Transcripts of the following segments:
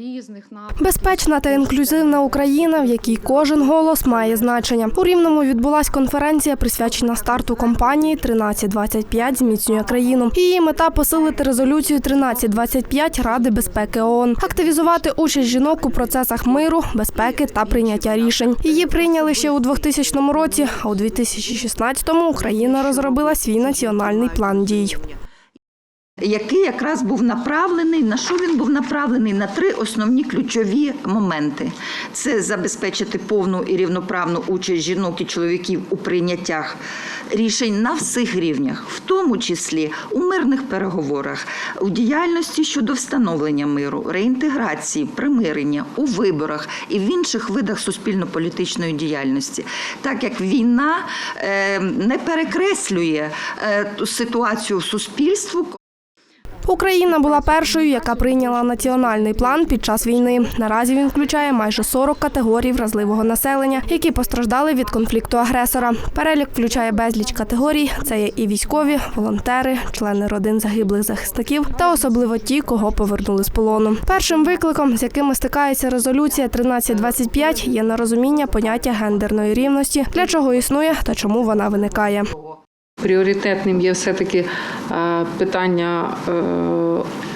різних напрямків. Безпечна та інклюзивна Україна, в якій кожен голос має значення. У Рівному відбулась конференція, присвячена старту кампанії «1325 зміцнює країну. Її мета посилити резолюцію 1325 Ради безпеки ООН, активізувати участь жінок у процесах миру, безпеки та прийняття рішень. Її прийняли ще у 2000 році, а у 2016-му Україна розробила свій національний план дій. Який якраз був направлений на що він був направлений на три основні ключові моменти: це забезпечити повну і рівноправну участь жінок і чоловіків у прийняттях рішень на всіх рівнях, в тому числі у мирних переговорах, у діяльності щодо встановлення миру, реінтеграції, примирення, у виборах і в інших видах суспільно-політичної діяльності, так як війна е, не перекреслює е, ту ситуацію в суспільству. Україна була першою, яка прийняла національний план під час війни. Наразі він включає майже 40 категорій вразливого населення, які постраждали від конфлікту агресора. Перелік включає безліч категорій. Це є і військові, волонтери, члени родин загиблих захисників та особливо ті, кого повернули з полону. Першим викликом, з якими стикається резолюція 1325, є нерозуміння поняття гендерної рівності, для чого існує та чому вона виникає. Пріоритетним є все-таки е, питання е,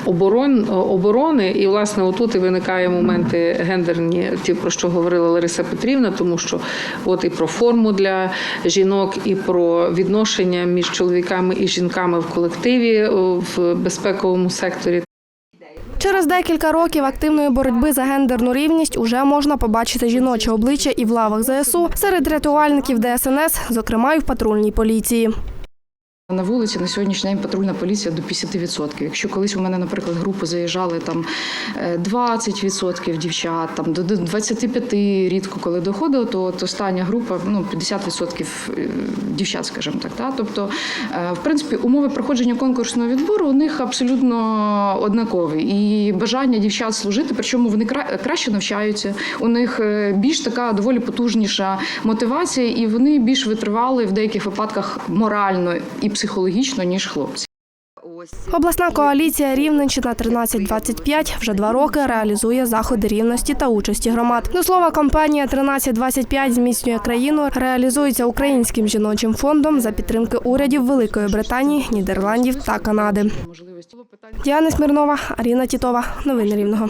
оборон, оборони, і власне отут і виникає моменти гендерні, ті про що говорила Лариса Петрівна, тому що от і про форму для жінок, і про відношення між чоловіками і жінками в колективі в безпековому секторі. Через декілька років активної боротьби за гендерну рівність уже можна побачити жіноче обличчя і в лавах ЗСУ серед рятувальників ДСНС, зокрема й в патрульній поліції. На вулиці на сьогоднішній день патрульна поліція до 50%. Якщо колись у мене, наприклад, групи заїжджали там е, 20% дівчат, там до до 25% рідко коли доходило, то от остання група ну 50% е, дівчат, скажімо так. Та? Тобто, е, в принципі, умови проходження конкурсного відбору у них абсолютно однакові. І бажання дівчат служити, причому вони краще навчаються. У них е, більш така доволі потужніша мотивація, і вони більш витривали в деяких випадках морально і психологічно, ніж хлопці. Обласна коаліція Рівненщина 1325 вже два роки реалізує заходи рівності та участі громад. До слова, кампанія 1325 зміцнює країну реалізується українським жіночим фондом за підтримки урядів Великої Британії, Нідерландів та Канади. Діана Смірнова, Аріна Тітова. Новини Рівного.